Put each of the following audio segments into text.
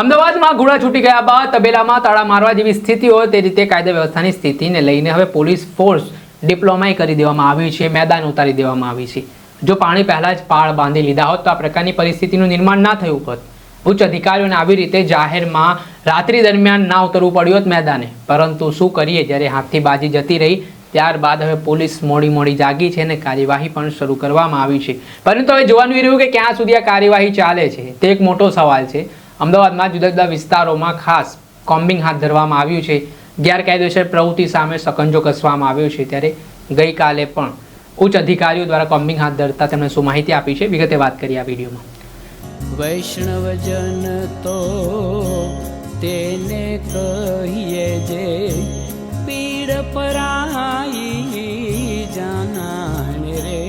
અમદાવાદમાં ઘોડા છૂટી ગયા બાદ તબેલામાં તાળા મારવા જેવી સ્થિતિ હોય તે રીતે કાયદા વ્યવસ્થાની સ્થિતિને લઈને હવે પોલીસ ફોર્સ ડિપ્લોમાય કરી દેવામાં આવી છે, મેદાન ઉતારી દેવામાં આવી છે. જો પાણી પહેલા જ પાળ બાંધી લીધા હોત તો આ પ્રકારની પરિસ્થિતિનું નિર્માણ ના થયું હોત. ઉચ્ચ અધિકારીઓને આવી રીતે જાહેરમાં રાત્રિ દરમિયાન ના ઉતરવું પડ્યું હોત મેદાને. પરંતુ શું કરીએ? જ્યારે હાથથી બાજી જતી રહી, ત્યારબાદ હવે પોલીસ મોડી મોડી જાગી છે અને કાર્યવાહી પણ શરૂ કરવામાં આવી છે. પરંતુ હવે જોવાનું રહ્યું કે ક્યાં સુધી આ કાર્યવાહી ચાલે છે? તે એક મોટો સવાલ છે. અમદાવાદમાં જુદા જુદા વિસ્તારોમાં ખાસ કોમ્બિંગ હાથ ધરવામાં આવ્યું છે. ગેરકાયદેસર પ્રવૃત્તિ સામે સકંજો કસવામાં આવ્યો છે. ત્યારે ગઈકાલે પણ ઉચ્ચ અધિકારીઓ દ્વારા કોમ્બિંગ હાથ ધરતા તેમણે શું માહિતી આપી છે? વિગતે વાત કરી આ વિડીયોમાં. વૈષ્ણવજન તો તેને કહીએ જે પીડ પરાઈ જાનાને રે.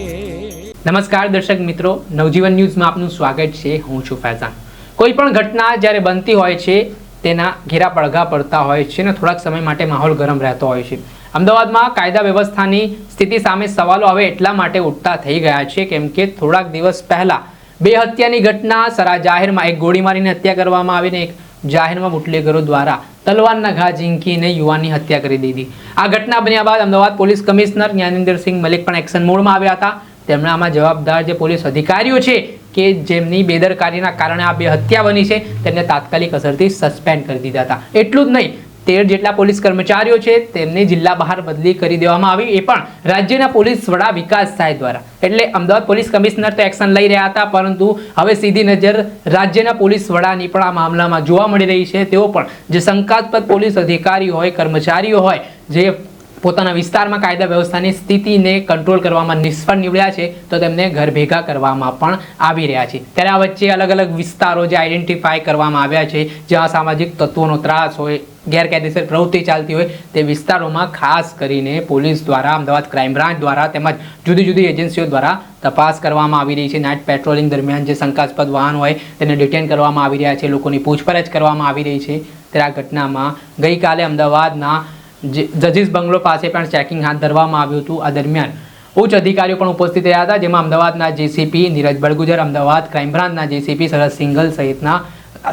નમસ્કાર દર્શક મિત્રો. નવજીવન ન્યૂઝમાં આપનું સ્વાગત છે. હું છું ફૈઝાન. કોઈ પણ ઘટના જ્યારે બનતી હોય છે, તેના ઘેરા પડઘા પડતા હોય છે અને થોડાક સમય માટે માહોલ ગરમ રહેતો હોય છે. અમદાવાદમાં કાયદા વ્યવસ્થાની સ્થિતિ સામે સવાલો હવે એટલા માટે ઉઠતા થઈ ગયા છે કેમ કે થોડાક દિવસ પહેલા બે હત્યાની ઘટના, સરા જાહેરમાં એક ગોળી મારીને હત્યા કરવામાં આવીને એક જાહેરમાં બુટલેગરો દ્વારા તલવારના ઘા ઝીંકીને યુવાનની હત્યા કરી દીધી. આ ઘટના બન્યા બાદ અમદાવાદ પોલીસ કમિશનર જ્ઞાનેન્દ્રસિંહ મલિક પણ એક્શન મોડમાં આવ્યા હતા. તેમણે આમાં જવાબદાર જે પોલીસ અધિકારીઓ છે કે જેમની બેદરકારીના કારણે આ બે હત્યા બની છે, તેમને તાત્કાલિક અસરથી સસ્પેન્ડ કરી દીધા હતા. એટલું જ નહીં, તેર જેટલા પોલીસ કર્મચારીઓ છે, તેમને જિલ્લા બહાર બદલી કરી દેવામાં આવી, એ પણ રાજ્યના પોલીસ વડા વિકાસ સાહેબ દ્વારા. એટલે અમદાવાદ પોલીસ કમિશનર તો એક્શન લઈ રહ્યા હતા, પરંતુ હવે સીધી નજર રાજ્યના પોલીસ વડાની પણ આ મામલામાં જોવા મળી રહી છે. તેઓ પણ જે શંકાસ્પદ પોલીસ અધિકારીઓ હોય, કર્મચારીઓ હોય, જે પોતાના વિસ્તારમાં કાયદા વ્યવસ્થાની સ્થિતિને કંટ્રોલ કરવામાં નિષ્ફળ નીવડ્યા છે, તો તેમને ઘર ભેગા કરવામાં પણ આવી રહ્યા છે. ત્યારે આ વચ્ચે અલગ અલગ વિસ્તારો જે આઈડેન્ટિફાય કરવામાં આવ્યા છે, જ્યાં સામાજિક તત્વોનો ત્રાસ હોય, ગેરકાયદેસર પ્રવૃત્તિ ચાલતી હોય, તે વિસ્તારોમાં ખાસ કરીને પોલીસ દ્વારા, અમદાવાદ ક્રાઇમ બ્રાન્ચ દ્વારા તેમજ જુદી જુદી એજન્સીઓ દ્વારા તપાસ કરવામાં આવી રહી છે. નાઇટ પેટ્રોલિંગ દરમિયાન જે શંકાસ્પદ વાહન હોય, તેને ડિટેન કરવામાં આવી રહ્યા છે. લોકોની પૂછપરછ કરવામાં આવી રહી છે. ત્યારે આ ઘટનામાં ગઈકાલે અમદાવાદના જજીસ બંગલો પાસે પણ ચેકિંગ હાથ ધરવામાં આવ્યું હતું. આ દરમિયાન ઉચ્ચ અધિકારીઓ પણ ઉપસ્થિત રહ્યા હતા જેમાં અમદાવાદના જેસીપી નીરજ બળગુજર અમદાવાદ ક્રાઇમ બ્રાન્ચના જેસીપી શરદ સિંગલ સહિતના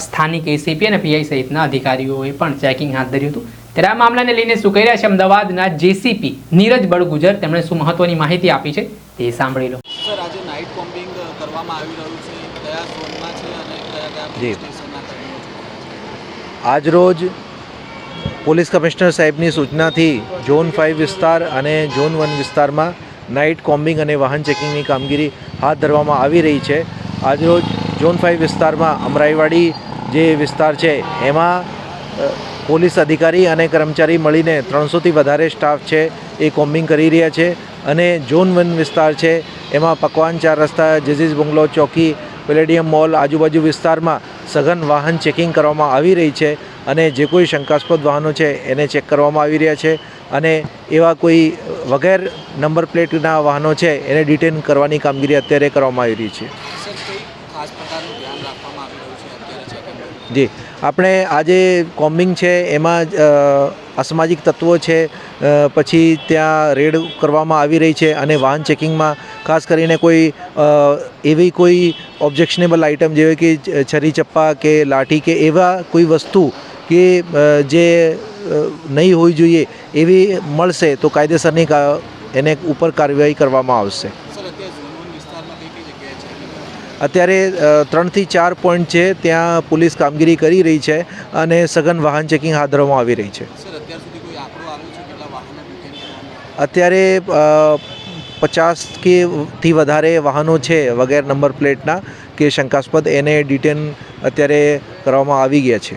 સ્થાનિક એસીપી અને પીઆઈ સહિતના અધિકારીઓએ પણ ચેકિંગ હાથ ધર્યું હતું. ત્યારે આ મામલાને લઈને શું કહી રહ્યા છે અમદાવાદના જેસીપી નીરજ બળગુજર? તેમણે શું મહત્વની માહિતી આપી છે તે સાંભળી લો. સર આજે નાઇટ કોમ્બિંગ કરવામાં આવી રહ્યું છે. કયા ઝોનમાં છે અને કયા કયા જી. પોલીસ સ્ટેશનના કર્મીઓ છે આજરોજ પોલીસ કમિશનર સાહેબની સૂચનાથી ઝોન ફાઇવ વિસ્તાર અને ઝોન વન વિસ્તારમાં નાઇટ કોમ્બિંગ અને વાહન ચેકિંગની કામગીરી હાથ ધરવામાં આવી રહી છે. આજરોજ ઝોન ફાઇવ વિસ્તારમાં અમરાઈવાડી જે વિસ્તાર છે, એમાં પોલીસ અધિકારી અને કર્મચારી મળીને ત્રણસોથી વધારે સ્ટાફ છે, એ કોમ્બિંગ કરી રહ્યા છે અને ઝોન વન વિસ્તાર છે, એમાં પકવાન ચાર રસ્તા જેઝીસ બંગલો, ચોકી, પેલેડિયમ મોલ આજુબાજુ વિસ્તારમાં સઘન વાહન ચેકિંગ કરવામાં આવી રહી છે. અને જે કોઈ શંકાસ્પદ વાહનો છે એને ચેક કરવામાં આવી રહ્યા છે અને એવા કોઈ વગેર નંબર પ્લેટના વાહનો છે એને ડિટેન કરવાની કામગીરી અત્યારે કરવામાં આવી રહી છે. જી. આપણે આજે કોમ્બિંગ છે એમાં અસામાજિક તત્વો છે પછી ત્યાં રેડ કરવામાં આવી રહી છે અને વાહન ચેકિંગમાં ખાસ કરીને કોઈ એવી કોઈ ઓબ્જેક્શનેબલ આઇટમ જેવી કે છરી ચપ્પા કે લાઠી કે એવા કોઈ વસ્તુ કે જે નહીં હોવી જોઈએ એવી મળશે તો કાયદેસરની એને ઉપર કાર્યવાહી કરવામાં આવશે. અત્યારે ત્રણથી ચાર પોઈન્ટ છે ત્યાં પોલીસ કામગીરી કરી રહી છે અને સઘન વાહન ચેકિંગ હાથ ધરવામાં આવી રહી છે. અત્યારે પચાસ કે થી વધારે વાહનો છે વગેરે નંબર પ્લેટના કે શંકાસ્પદ એને ડિટેન અત્યારે કરવામાં આવી ગયા છે.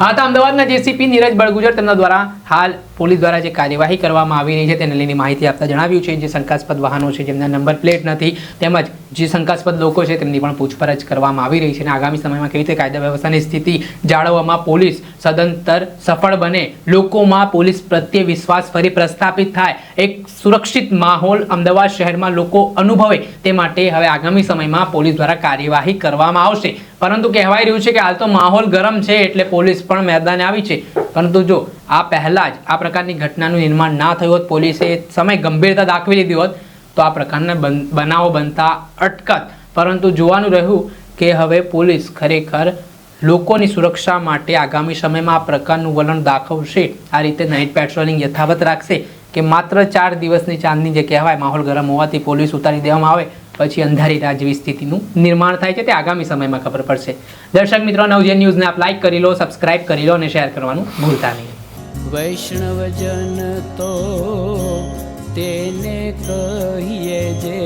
હા, તો અમદાવાદના જેસીપી નીરજ બળગુજર તેમના દ્વારા હાલ પોલીસ દ્વારા જે કાર્યવાહી કરવામાં આવી રહી છે તેને લઈને માહિતી આપતા જણાવ્યું છે. જે શંકાસ્પદ વાહનો છે, જેમના નંબર પ્લેટ નથી, તેમજ જે શંકાસ્પદ લોકો છે તેમની પણ પૂછપરછ કરવામાં આવી રહી છે અને આગામી સમયમાં કેવી રીતે કાયદા વ્યવસ્થાની સ્થિતિ જાળવવામાં પોલીસ સદંતર સફળ બને, લોકોમાં પોલીસ પ્રત્યે વિશ્વાસ ફરી પ્રસ્થાપિત થાય, એક સુરક્ષિત માહોલ અમદાવાદ શહેરમાં લોકો અનુભવે તે માટે હવે આગામી સમયમાં પોલીસ દ્વારા કાર્યવાહી કરવામાં આવશે. પરંતુ કહેવાય રહ્યું છે કે હાલ તો માહોલ ગરમ છે એટલે પોલીસ પણ મેદાને આવી છે. પરંતુ જો આ પહેલાં જ આ પ્રકારની ઘટનાનું નિર્માણ ના થયું હોત, પોલીસે સમય ગંભીરતા દાખવી લીધી હોત તો આ પ્રકારના બન- બનાવો બનતા અટકત. પરંતુ જોવાનું રહ્યું કે હવે પોલીસ ખરેખર લોકોની સુરક્ષા માટે આગામી સમયમાં આ પ્રકારનું વલણ દાખવશે. આ રીતે નાઇટ પેટ્રોલિંગ યથાવત રાખશે કે માત્ર ચાર દિવસની ચાંદની જે કહેવાય, માહોલ ગરમ હોવાથી પોલીસ ઉતારી દેવામાં આવે, પછી અંધારી રાત જેવી સ્થિતિનું નિર્માણ થાય છે તે આગામી સમયમાં ખબર પડશે. દર્શક મિત્રો નવજે ન્યૂઝને આપ લાઈક કરી લો, સબસ્ક્રાઇબ કરી લો અને શેર કરવાનું ભૂલતા નહીં. વૈષ્ણવજન તો તેને કહીએ જે